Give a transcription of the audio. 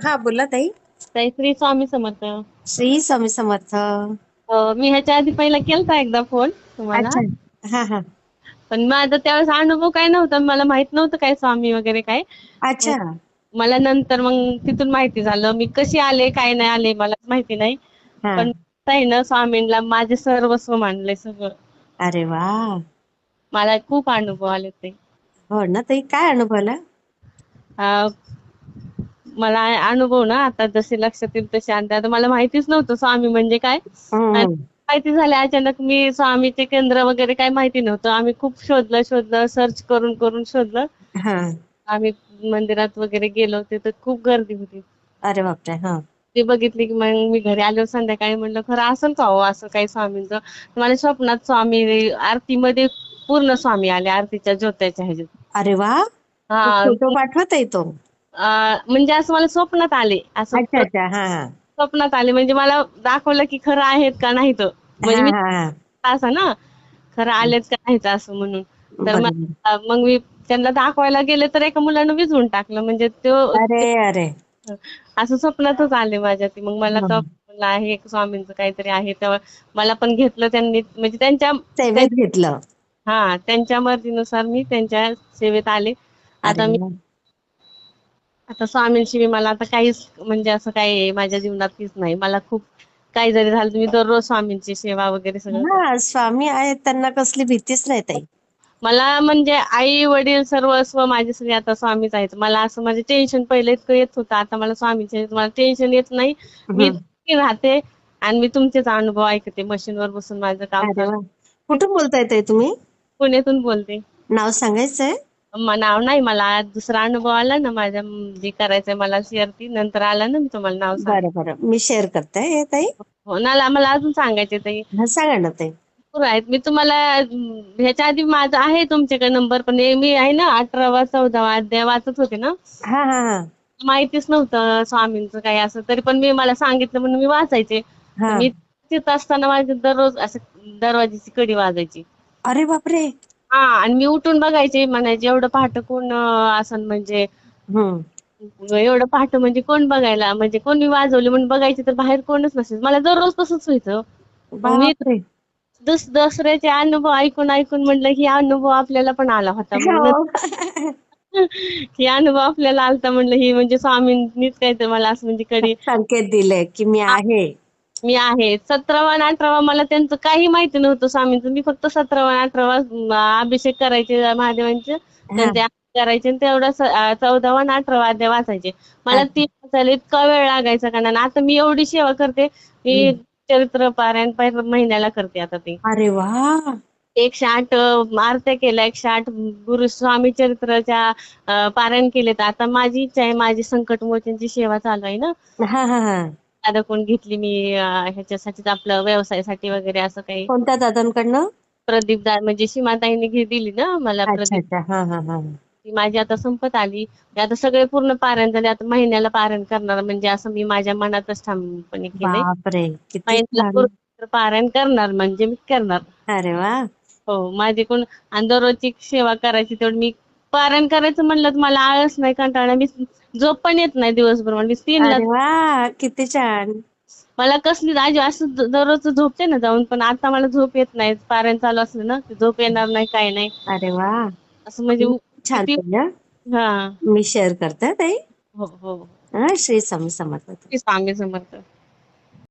हा बोला ताई. ताई श्री स्वामी समर्थ. श्री स्वामी समर्थ. अं, मी ह्याच्या आधी पहिला केलता एकदा फोन तुम्हाला. अच्छा. हा हा. पण माझा त्यावेळेस अनुभव काय नव्हता मला माहीत नव्हतं काय स्वामी वगैरे काय. अच्छा. मला नंतर मग तिथून माहिती झालं मी कशी आले काय नाही आले मला माहिती नाही. हा. पण आहे ना स्वामींना माझे सर्वस्व मानले सगळं. अरे वा. मला खूप अनुभव आले ते. हो ना ताई काय अनुभवला अं, मला अनुभव ना आता जसे लक्षात येईल तसे आणते. आता मला माहितीच नव्हतं स्वामी म्हणजे काय. माहिती झाले अचानक मी स्वामीचे केंद्र वगैरे काय माहिती नव्हतं. आम्ही खूप शोधलं शोधलं सर्च करून करून शोधलं. आम्ही मंदिरात वगैरे गेलो होते तर खूप गर्दी होती. अरे बापरे हा. ते बघितली की मग मी घरी आलो संध्याकाळी म्हणलं खरं असेल का हो असं काही स्वामींचं? मला स्वप्नात स्वामी आरतीमध्ये पूर्ण स्वामी आले आरतीच्या ज्योताच्या ह्याच्यात. अरे वा. हा. फोटो पाठवत आहे तो. म्हणजे असं मला स्वप्नात आले. असं अच्छा अच्छा. हा हा. स्वप्नात आले. म्हणजे मला दाखवलं की खरं आहेत का नाही तर म्हणजे मी हा असं ना. खरं आलेत का नाहीत असं म्हणून. तर बरोबर. मग मग मी त्यांना दाखवायला गेले तर एका मुलानं विझवून टाकलं. म्हणजे तो अरे अरे. असं स्वप्नातच आले माझ्या ती. मग मला तर म्हणलं आहे एक स्वामींचं काहीतरी आहे. तेव्हा मला पण घेतलं त्यांनी. म्हणजे त्यांच्या सेवेत घेतलं. हा त्यांच्या मर्जीनुसार मी त्यांच्या सेवेत आले. आता अरे मी वा. आता स्वामींशी मला आता काहीच म्हणजे असं काही माझ्या जीवनात काहीच नाही. मला खूप काही जरी झालं तर मी दररोज स्वामींची सेवा वगैरे सगळं हा स्वामी आहेत त्यांना कसली भीतीच नाही ताई. मला म्हणजे आई वडील सर्वस्व माझे सगळे आता स्वामीच आहेत. मला असं म्हणजे टेन्शन पहिले इतकं येत होतं आता मला स्वामीचे मला टेन्शन येत नाही. मी. सुखी राहते आणि मी तुमचेच अनुभव ऐकते. मशीनवर बसून माझं काम अरे वा. कुठून बोलताय ताई तुम्ही? पुण्यातून बोलते. नाव सांगायचंय? नाव नाही मला दुसरा अनुभव आला ना माझ्या जे करायचंय मला सीआरपी नंतर आला ना मी तुम्हाला नाव बरं बरं. मी शेअर करते हे ताई. हो ना मला अजून सांगायचे ताई. सांगा ना ताई. आहेत. मी तुम्हाला ह्याच्या आधी माझा आहे तुमच्याकडे नंबर पण मी आहे ना अठरावा चौदावा अध्याय वाचत होते ना. माहितीच नव्हतं स्वामींचं काही असं तरी पण मी मला सांगितलं म्हणून मी वाचायचे. मी तिथं असताना माझी दररोज असं दरवाजाची कडी वाजायची. अरे बापरे! हा आणि मी उठून बघायचे म्हणायचे एवढं पहाट कोण असं म्हणजे? एवढं पहाट म्हणजे कोण बघायला? म्हणजे कोणी वाजवली म्हणून बघायचे तर बाहेर कोणच नसेल. मला दररोज तसंच व्हायचं. मी दुस दसऱ्याचे अनुभव ऐकून ऐकून म्हणलं की हा अनुभव आपल्याला पण आला होता. हो. ही अनुभव आपल्याला आलता म्हणलं ही म्हणजे स्वामींनीच काय तर मला असं म्हणजे कधी संकेत दिले की मी आहे. मी आहे. सतरावा आणि अठरावा मला त्यांचं काही माहिती नव्हतं स्वामींचं. मी फक्त सतरावा आणि अठरावा अभिषेक करायचे महादेवांचे. त्यांचे करायचे आणि तेवढा चौदावा आणि अठरावा अध्याय वाचायचे. मला ती वाचायला इतका वेळ लागायचा का नाही. आणि आता मी एवढी सेवा करते. मी चरित्र पारायण महिन्याला करते आता ते. अरे वा! एकशे आठ आरत्या केल्या. एकशे आठ गुरु स्वामी चरित्राच्या पारायण केलेत. आता माझी इच्छा आहे. माझी संकट मोचनची सेवा चालू आहे ना. कोण घेतली मी ह्याच्यासाठीच आपलं व्यवसायासाठी वगैरे असं काही? कोणत्या दादांकडनं? प्रदीप दा म्हणजे सीमाताईने घे दिली ना मला प्रदीप. हा हा हा. ती माझी आता संपत आली. आता सगळे पूर्ण पारायण झाले. आता महिन्याला पारायण करणार. म्हणजे असं मी माझ्या मनातच ठामपणे पूर्ण पारायण करणार म्हणजे मी करणार. अरे वा. हो माझी कोण आणि दररोजची सेवा करायची तेवढी मी पारायण करायचं म्हणलं तर मला आळस नाही कंटाळा मी झोप पण येत नाही दिवसभर म्हणजे तीनला वा किती छान. मला कसली आजी असं द- दररोज झोपते ना जाऊन पण आता मला झोप येत नाही. पारायण चालू असलं ना की झोप येणार नाही काही नाही. अरे वा. असं म्हणजे छान किती- हं. हा. मी शेअर करते ताई. हो हो. हा श्री स्वामी समर्थ. स्वामी समर्थ.